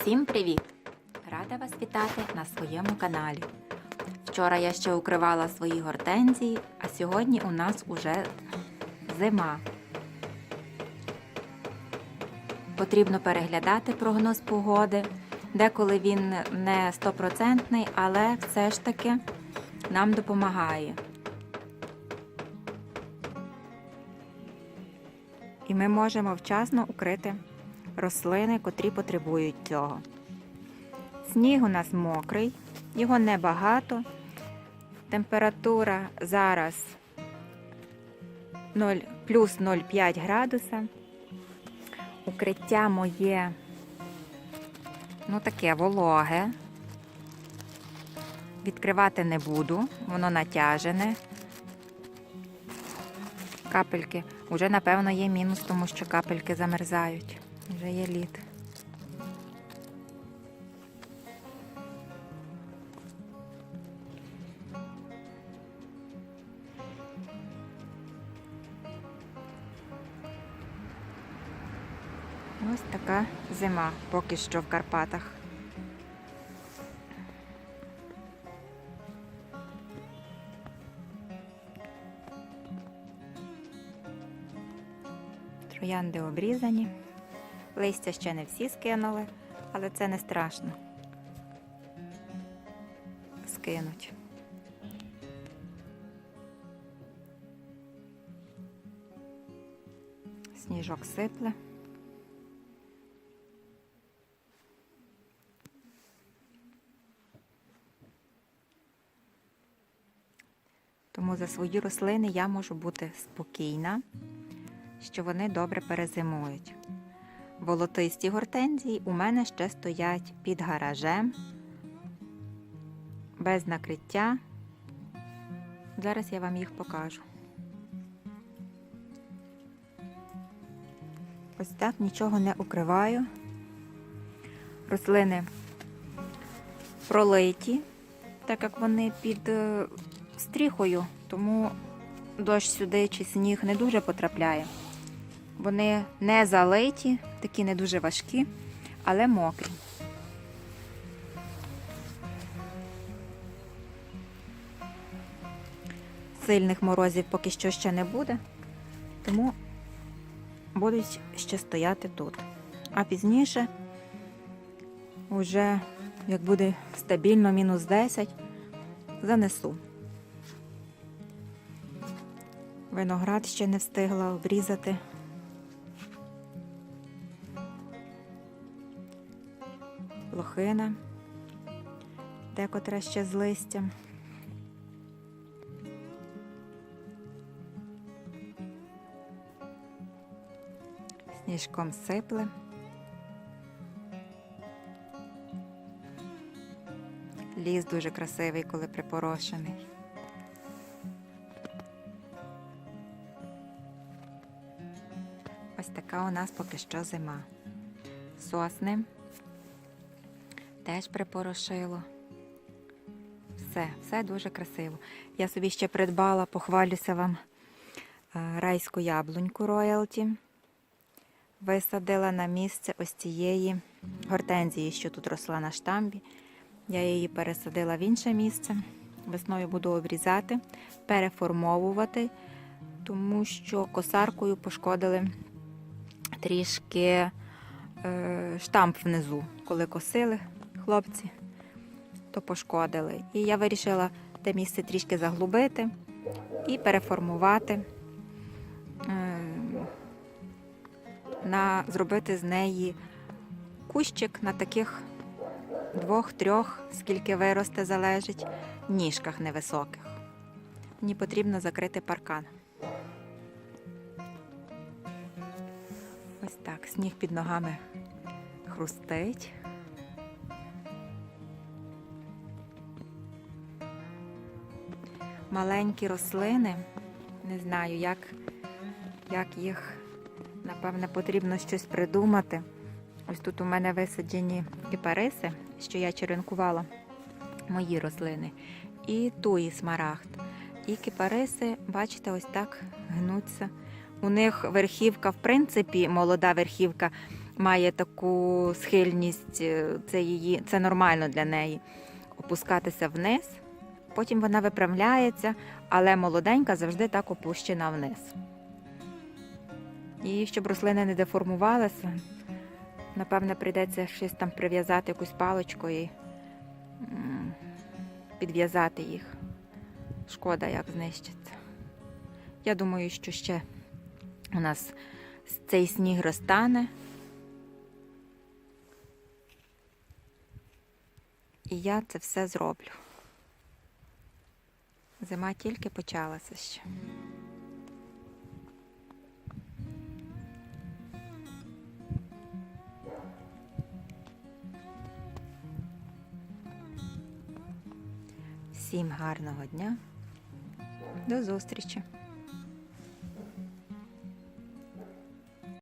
Всім привіт! Рада вас вітати на своєму каналі. Вчора я ще укривала свої гортензії, а сьогодні у нас уже зима. Потрібно переглядати прогноз погоди. Деколи він не стопроцентний, але все ж таки нам допомагає. І ми можемо вчасно укрити рослини, котрі потребують цього. Сніг у нас мокрий, його небагато. Температура зараз 0, плюс 0,5 градуса. Укриття моє, ну таке вологе. Відкривати не буду, воно натяжене. Капельки. Уже, напевно, є мінус, тому що капельки замерзають. Вже є лід. Ось така зима поки що в Карпатах. Троянди обрізані. Листя ще не всі скинули, але це не страшно. Скинуть. Сніжок сипле. Тому за свої рослини я можу бути спокійна, що вони добре перезимують. Волотисті гортензії у мене ще стоять під гаражем, без накриття. Зараз я вам їх покажу. Ось так нічого не укриваю. Рослини пролиті, так як вони під е, стріхою, тому дощ сюди чи сніг не дуже потрапляє. Вони не залиті, такі не дуже важкі, але мокрі. Сильних морозів поки що ще не буде, тому будуть ще стояти тут. А пізніше, вже як буде стабільно мінус 10, занесу. Виноград ще не встигла обрізати. Лохина, декотра ще з листям. Сніжком сипле. Ліс дуже красивий, коли припорошений. Ось така у нас поки що зима. Сосни теж припорошило. Все, все дуже красиво. Я собі ще придбала, похвалюся вам е, райську яблуньку роялті. Висадила на місце ось цієї гортензії, що тут росла на штамбі. Я її пересадила в інше місце. Весною буду обрізати, переформовувати, тому що косаркою пошкодили трішки е, штамп внизу, коли косили хлопці, то пошкодили. І я вирішила те місце трішки заглубити і переформувати, е, на, зробити з неї кущик на таких двох-трьох, скільки виросте, залежить, ніжках невисоких. Мені потрібно закрити паркан. Ось так, сніг під ногами хрустить. Маленькі рослини. Не знаю, як, як їх, напевне, потрібно щось придумати. Ось тут у мене висаджені кипариси, що я черенкувала мої рослини. І туї смарагд. І кипариси, бачите, ось так гнуться. У них верхівка, в принципі, молода верхівка, має таку схильність, е, це її, це нормально для неї опускатися вниз. Потім вона виправляється, але молоденька завжди так опущена вниз. І щоб рослини не деформувалися, напевне, прийдеться щось там прив'язати якусь паличку і підв'язати їх. Шкода, як знищиться. Я думаю, що ще у нас цей сніг розтане. І я це все зроблю. Зима тільки почалася ще. Всім гарного дня. До зустрічі!